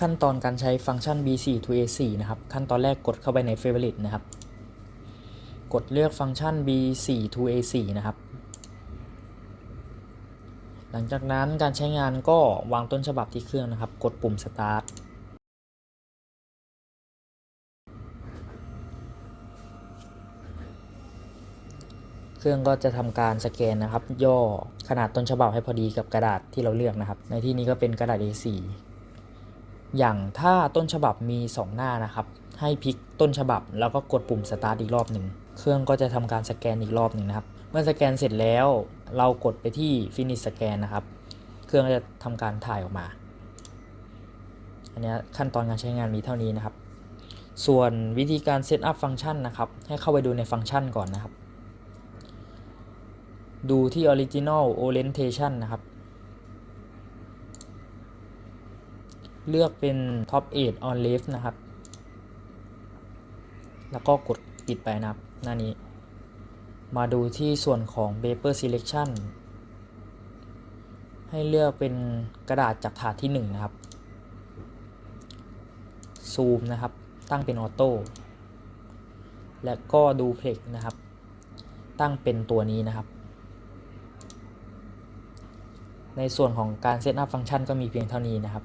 ขั้นตอนการใช้ฟังก์ชัน b4 to a4 นะครับ ขั้นตอนแรกกดเข้าไปใน favorite นะครับ กดเลือกฟังก์ชัน b4 to a4 นะครับ หลังจากนั้นการใช้งานก็วางต้นฉบับที่เครื่องนะครับ กดปุ่ม start เครื่องก็จะทำการสแกนนะครับ ย่อขนาดต้นฉบับให้พอดีกับกระดาษที่เราเลือกนะครับ ในที่นี้ก็เป็นกระดาษ A4 อย่างถ้าต้นฉบับมี 2 หน้านะครับ ให้พลิกต้นฉบับ แล้วก็กดปุ่ม start อีกรอบหนึ่ง เครื่องก็จะทำการสแกนอีกรอบหนึ่งนะครับ เมื่อสแกนเสร็จแล้ว เรากดไปที่ finish scan นะครับ เครื่องก็จะทำการถ่ายออกมา อันนี้ขั้นตอนการใช้งานมีเท่านี้นะครับ ส่วนวิธีการเซตอัพฟังก์ชันนะครับ ให้เข้าไปดูในฟังก์ชันก่อนนะครับ ดูที่ original orientation นะครับ เลือกเป็น top 8 on left นะครับ แล้วก็กดปิดไปนะครับ หน้านี้ มาดูที่ส่วนของ paper selection ให้เลือกเป็นกระดาษจากถาดที่ 1 นะครับ ซูมนะครับ ตั้งเป็นออโต้ และก็ดูเพล็กนะครับ ตั้งเป็นตัวนี้นะครับในส่วนของการเซตอัพฟังก์ชันก็มีเพียงเท่านี้นะครับ